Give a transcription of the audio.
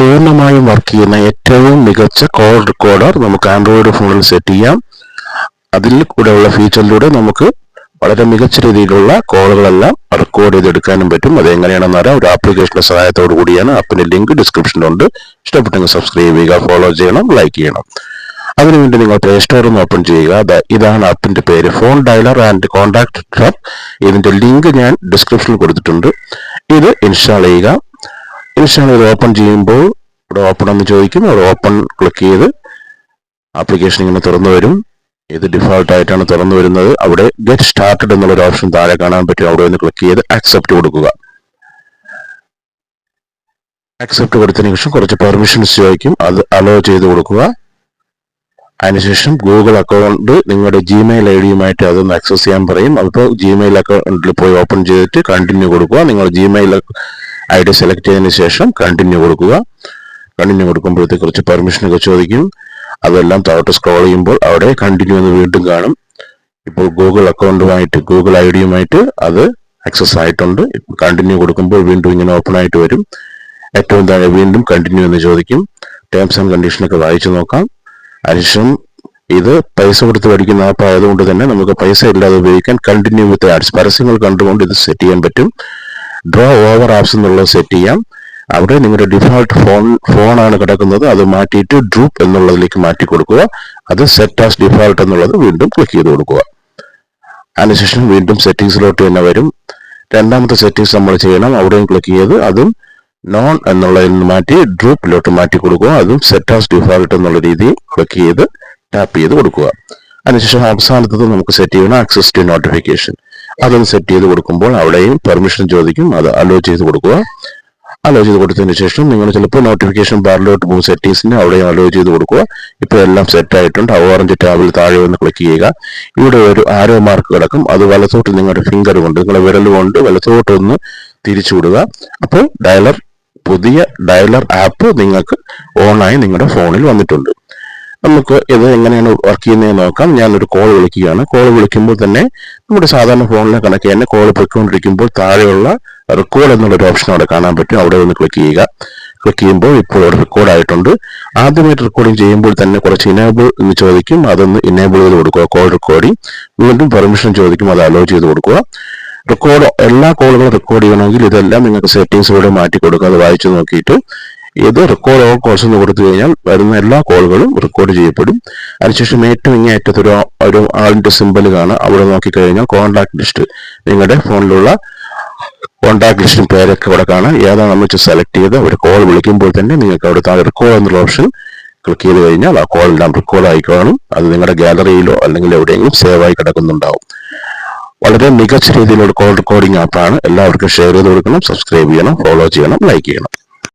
പൂർണമായും വർക്ക് ചെയ്യുന്ന ഏറ്റവും മികച്ച കോൾ റെക്കോർഡർ നമുക്ക് ആൻഡ്രോയിഡ് ഫോണിൽ സെറ്റ് ചെയ്യാം. അതിൽ കൂടെയുള്ള ഫീച്ചറിലൂടെ നമുക്ക് വളരെ മികച്ച രീതിയിലുള്ള കോളുകളെല്ലാം റെക്കോർഡ് ചെയ്തെടുക്കാനും പറ്റും. അതെങ്ങനെയാണെന്ന് അറിയാം. ഒരു ആപ്ലിക്കേഷന്റെ സഹായത്തോടു കൂടിയാണ് ആപ്പിന്റെ ലിങ്ക് ഡിസ്ക്രിപ്ഷനിലുണ്ട് ഇഷ്ടപ്പെട്ടെങ്കിൽ സബ്സ്ക്രൈബ് ചെയ്യുക ഫോളോ ചെയ്യണം ലൈക്ക് ചെയ്യണം. അതിനുവേണ്ടി നിങ്ങൾ പ്ലേ നിന്ന് ഓപ്പൺ ചെയ്യുക. ഇതാണ് ആപ്പിന്റെ പേര്. ഫോൺ ഡയലർ ആൻഡ് കോൺടാക്ട് ഇതിന്റെ ഇതിന്റെ ലിങ്ക് ഞാൻ ഡിസ്ക്രിപ്ഷനിൽ കൊടുത്തിട്ടുണ്ട്. ഇത് ഇൻസ്റ്റാൾ ചെയ്യുക. ഇൻസ്റ്റാൾ ചെയ്ത് ഓപ്പൺ ചെയ്യുമ്പോൾ ഇവിടെ ഓപ്പൺ എന്ന് ചോദിക്കും അവിടെ ഓപ്പൺ ക്ലിക്ക് ചെയ്ത് ആപ്ലിക്കേഷൻ ഇങ്ങനെ തുറന്നു വരും. ഇത് ഡിഫോൾട്ടായിട്ടാണ് തുറന്നു വരുന്നത്. അവിടെ ഗെറ്റ് സ്റ്റാർട്ടഡ് എന്നുള്ള ഒരു ഓപ്ഷൻ താഴെ കാണാൻ പറ്റും. അവിടെ ഒന്ന് ക്ലിക്ക് ചെയ്ത് അക്സെപ്റ്റ് കൊടുക്കുക. അക്സെപ്റ്റ് കൊടുത്തതിന് ശേഷം കുറച്ച് പെർമിഷൻസ് ചോദിക്കും. അത് അലോ ചെയ്ത് കൊടുക്കുക. അതിനുശേഷം ഗൂഗിൾ അക്കൗണ്ട് നിങ്ങളുടെ ജിമെയിൽ ഐ ഡിയുമായിട്ട് അതൊന്ന് ആക്സസ് ചെയ്യാൻ പറയും. അപ്പോൾ ജിമെയിൽ അക്കൗണ്ടിൽ പോയി ഓപ്പൺ ചെയ്തിട്ട് കണ്ടിന്യൂ കൊടുക്കുക. നിങ്ങൾ ജിമെയിൽ ഐ ഡി സെലക്ട് ചെയ്തതിന് ശേഷം കണ്ടിന്യൂ കൊടുക്കുക. കണ്ടിന്യൂ കൊടുക്കുമ്പോഴത്തേക്ക് കുറച്ച് പെർമിഷനൊക്കെ ചോദിക്കും. അതെല്ലാം താഴോട്ട് സ്ക്രോൾ ചെയ്യുമ്പോൾ അവിടെ കണ്ടിന്യൂ എന്ന് വീണ്ടും കാണും. ഇപ്പോൾ ഗൂഗിൾ അക്കൗണ്ടുമായിട്ട് ഗൂഗിൾ ഐ ഡിയുമായിട്ട് അത് ആക്സസ് ആയിട്ടുണ്ട്. കണ്ടിന്യൂ കൊടുക്കുമ്പോൾ വീണ്ടും ഇങ്ങനെ ഓപ്പൺ ആയിട്ട് വരും. ഏറ്റവും താഴെ വീണ്ടും കണ്ടിന്യൂ എന്ന് ചോദിക്കും. ടേംസ് ആൻഡ് കണ്ടീഷനൊക്കെ വായിച്ചു നോക്കാം. അതിനുശേഷം ഇത് പൈസ കൊടുത്ത് പഠിക്കുന്ന ആപ്പ് ആയതുകൊണ്ട് തന്നെ നമുക്ക് പൈസ ഇല്ലാതെ ഉപയോഗിക്കാൻ കണ്ടിന്യൂ വിത്ത് ആഡ്സ് പരസ്യങ്ങൾ കണ്ടുകൊണ്ട് ഇത് സെറ്റ് ചെയ്യാൻ പറ്റും. ഡ്രോ ഓവർ ആപ്സ് എന്നുള്ളത് സെറ്റ് ചെയ്യാം. അവിടെ നിങ്ങളുടെ ഡിഫോൾട്ട് ഫോൺ ഫോണാണ് കിടക്കുന്നത്. അത് മാറ്റിയിട്ട് ഡ്രൂപ്പ് എന്നുള്ളതിലേക്ക് മാറ്റി കൊടുക്കുക. അത് സെറ്റ് ആസ് ഡിഫോൾട്ട് എന്നുള്ളത് വീണ്ടും ക്ലിക്ക് ചെയ്ത് കൊടുക്കുക. അതിനുശേഷം വീണ്ടും സെറ്റിങ്സിലോട്ട് തന്നെ വരും. രണ്ടാമത്തെ സെറ്റിങ്സ് നമ്മൾ ചെയ്യണം. അവിടെയും ക്ലിക്ക് ചെയ്ത് അതും നോൺ എന്നുള്ളതിൽ നിന്ന് മാറ്റി ഡ്രൂപ്പിലോട്ട് മാറ്റി കൊടുക്കുക. അതും സെറ്റ് ആസ് ഡിഫോൾട്ട് എന്നുള്ള രീതിയിൽ ക്ലിക്ക് ചെയ്ത് ടാപ്പ് ചെയ്ത് കൊടുക്കുക. അതിനുശേഷം അവസാനത്തത് നമുക്ക് സെറ്റ് ചെയ്യണം. ആക്സസ് ടു നോട്ടിഫിക്കേഷൻ അതൊന്ന് സെറ്റ് ചെയ്ത് കൊടുക്കുമ്പോൾ അവിടെയും പെർമിഷൻ ചോദിക്കും. അത് അലോ ചെയ്ത് കൊടുക്കുക. അലോ ചെയ്ത് കൊടുത്തതിന് ശേഷം നിങ്ങൾ ചിലപ്പോൾ നോട്ടിഫിക്കേഷൻ ബാറിലോട്ട് പോകും സെറ്റിങ്സിന് അവിടെയും അലോ ചെയ്ത് കൊടുക്കുക. ഇപ്പോൾ എല്ലാം സെറ്റ് ആയിട്ടുണ്ട്. ഓറഞ്ച് ടാബിൽ താഴെ വന്ന് ക്ലിക്ക് ചെയ്യുക. ഇവിടെ ഒരു ആരോ മാർക്ക് കിടക്കും. അത് വലത്തോട്ട് നിങ്ങളുടെ ഫിംഗർ കൊണ്ട് നിങ്ങളുടെ വിരൽ കൊണ്ട് വലത്തോട്ട് ഒന്ന് തിരിച്ചു വിടുക. അപ്പോൾ ഡയലർ പുതിയ ഡയലർ ആപ്പ് നിങ്ങൾക്ക് ഓണായി നിങ്ങളുടെ ഫോണിൽ വന്നിട്ടുണ്ട്. നമുക്ക് ഇത് എങ്ങനെയാണ് വർക്ക് ചെയ്യുന്നതെന്ന് നോക്കാം. ഞാനൊരു കോൾ വിളിക്കുകയാണ്. കോൾ വിളിക്കുമ്പോൾ തന്നെ നമ്മുടെ സാധാരണ ഫോണിലെ കണക്ക് തന്നെ കോൾ പൊയ്ക്കൊണ്ടിരിക്കുമ്പോൾ താഴെയുള്ള റെക്കോർഡ് എന്നുള്ളൊരു ഓപ്ഷൻ അവിടെ കാണാൻ പറ്റും. അവിടെ ഒന്ന് ക്ലിക്ക് ചെയ്യുക. ക്ലിക്ക് ചെയ്യുമ്പോൾ ഇപ്പോൾ റെക്കോർഡ് ആയിട്ടുണ്ട്. ആദ്യമായിട്ട് റെക്കോർഡിംഗ് ചെയ്യുമ്പോൾ തന്നെ കുറച്ച് ഇനേബിൾ എന്ന് ചോദിക്കും. അതൊന്ന് ഇനേബിൾ ചെയ്ത് കൊടുക്കുക. കോൾ റെക്കോർഡിംഗ് വീണ്ടും പെർമിഷൻ ചോദിക്കും. അത് അലോ ചെയ്ത് കൊടുക്കുക. റെക്കോർഡ് എല്ലാ കോളുകളും റെക്കോർഡ് ചെയ്യണമെങ്കിൽ ഇതെല്ലാം നിങ്ങൾക്ക് സെറ്റിംഗ്സിലൂടെ മാറ്റി കൊടുക്കുക. അത് വായിച്ചു നോക്കിയിട്ട് ഇത് റെക്കോർഡ് ഓൾ കോൾസ് എന്ന് കൊടുത്തു കഴിഞ്ഞാൽ വരുന്ന എല്ലാ കോളുകളും റെക്കോർഡ് ചെയ്യപ്പെടും. അതിനുശേഷം ഏറ്റവും ഇങ്ങനെ അറ്റത്ത് ഒരു ഒരു ആളിന്റെ സിമ്പിൾ കാണാം അവിടെ നോക്കിക്കഴിഞ്ഞാൽ കോൺടാക്ട് ലിസ്റ്റ് നിങ്ങളുടെ ഫോണിലുള്ള കോൺടാക്ട് ലിസ്റ്റും പേരൊക്കെ അവിടെ കാണാം. ഏതാണ് നമ്മൾ സെലക്ട് ചെയ്ത് ഒരു കോൾ വിളിക്കുമ്പോൾ തന്നെ നിങ്ങൾക്ക് അവിടെ റെക്കോർഡ് എന്നുള്ള ഓപ്ഷൻ ക്ലിക്ക് ചെയ്ത് കഴിഞ്ഞാൽ ആ കോൾ എല്ലാം റെക്കോർഡ് ആയി കാണും. അത് നിങ്ങളുടെ ഗാലറിയിലോ അല്ലെങ്കിൽ എവിടെയെങ്കിലും സേവ് ആയി കിടക്കുന്നുണ്ടാവും. വളരെ മികച്ച രീതിയിലുള്ള കോൾ റെക്കോർഡിംഗ് ആപ്പാണ് എല്ലാവർക്കും ഷെയർ ചെയ്ത് കൊടുക്കണം സബ്സ്ക്രൈബ് ചെയ്യണം ഫോളോ ചെയ്യണം ലൈക്ക് ചെയ്യണം.